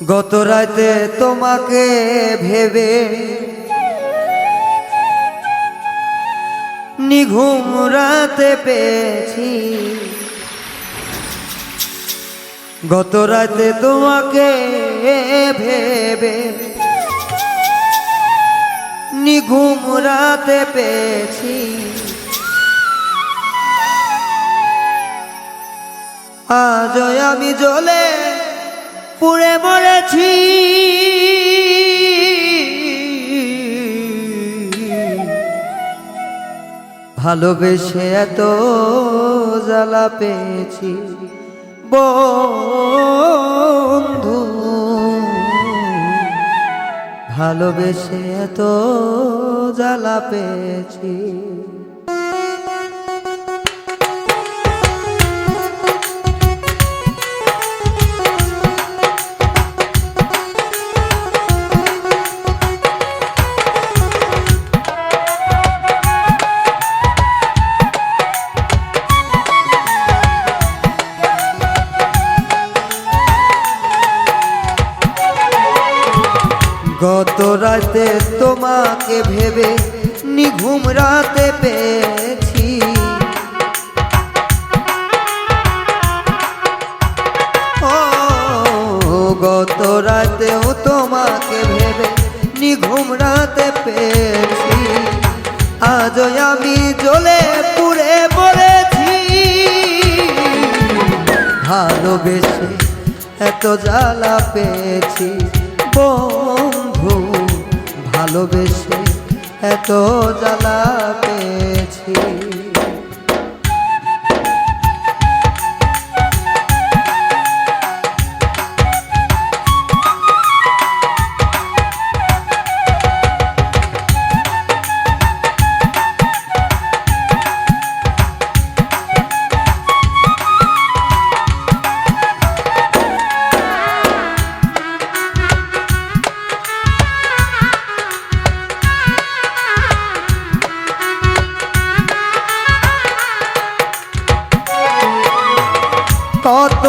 গত রাতে তোমাকে ভেবে নিঘুম রাতে পেয়েছি। গত রাতে তোমাকে ভেবে নিঘুম রাতে পেয়েছি। আজ আমি জ্বলে পুড়ে মরেছি। ভালোবেসে এত জ্বালা পেয়েছি। বন্ধু ভালোবেসে এত জ্বালা পেয়েছি। গত রাতে তোমাকে ভেবে নিঘুম রাতে পেয়েছি। ও, গত রাতেও তোমাকে ভেবে নিঘুম রাতে পেয়েছি। আজ আমি জ্বলে পুড়ে পড়েছি। ভালোবেসে এত জ্বালা পেয়েছি। বন্ধু ভালোবেসে এত জ্বালা পেয়েছি।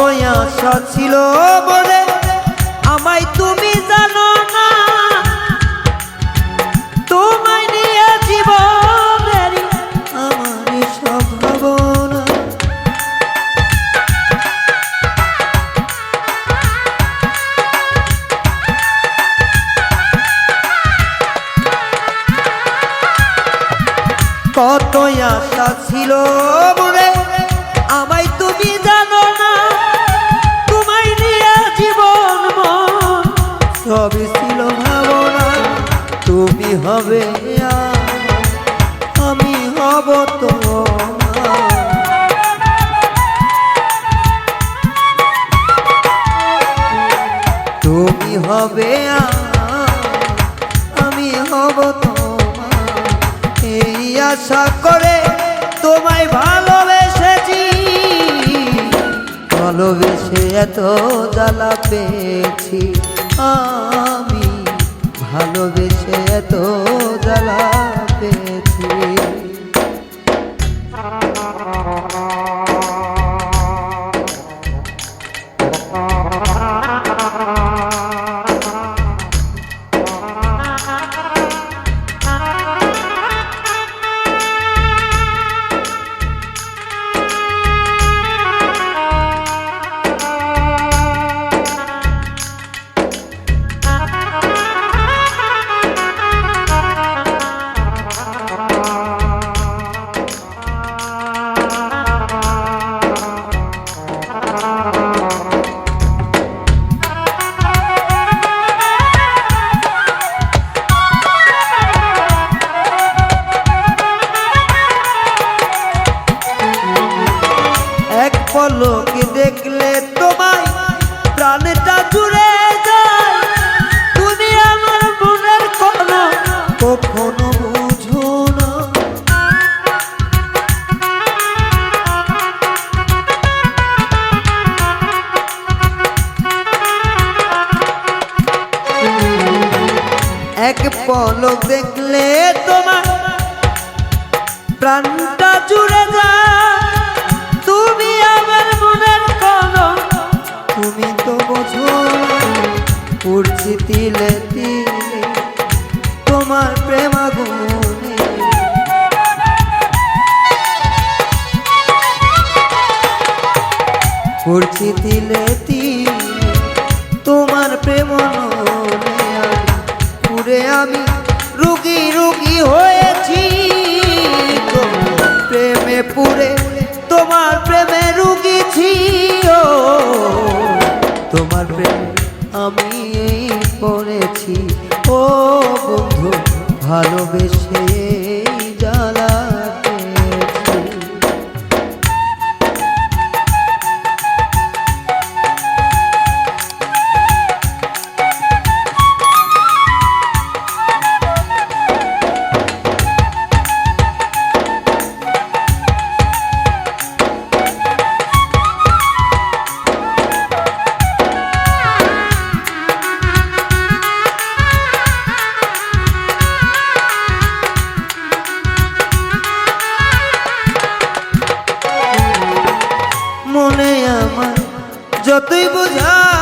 আশা ছিল বলে আমায় তুমি জানো না। তোমায় নিয়ে জীবনেরই আমার কত আশা ছিল বলে হবে আমি হব তোমার। তুমি হবে আমি হব তোমার। এই আশা করে তোমায় ভালোবেসেছি। ভালোবেসে এত জ্বালা পেয়েছি আমি। ভালোবেসে এত জ্বালা। দেখলে তোমায় প্রাণটা জুড়ে এক পলক দেখলে তোমার প্রাণটা জুড়ে যায়। তিলে তিলে তোমার প্রেমাগুনে উড়ছি তিলে তিলে তোমার প্রেম পুরে আমি রুগী রুগী হয়েছি। প্রেমে পুরে, তোমার প্রেমে রুগী ছিল তোমার প্রেমে আমি এই পড়েছি। ও বন্ধু ভালোবেসে যতই বোঝা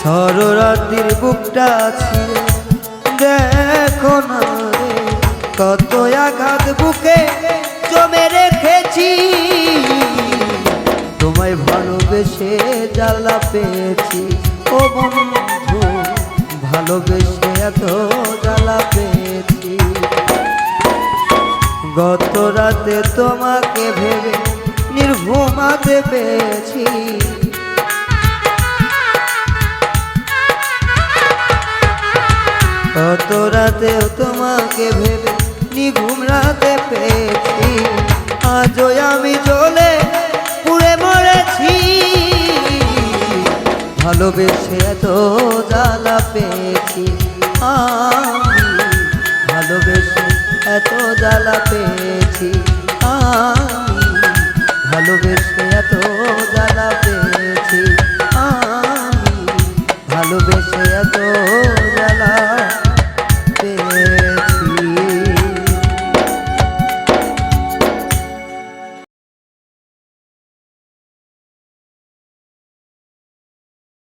সরোরাতির বুকটা ছিঁড়ে দেখো না রে, কত আঘাত বুকে জমে রেখেছি। তোমায় ভালোবেসে জ্বালা পেয়েছি। ও বন্ধু, ভালোবেসে এত জ্বালা পেয়েছি। গত রাতে তোমাকে ভেবে নির্ঘুমাতে পেয়েছি। রাতেও তোমাকে ভেবে নিঘুম রাতে পেয়েছি। আজও আমি চলে পুড়ে মরেছি। ভালোবেসে এত জ্বালা পেয়েছি ভালোবেসে এত জ্বালা পেয়েছি ভালোবেসে এত জ্বালা পেয়েছি ভালোবেসে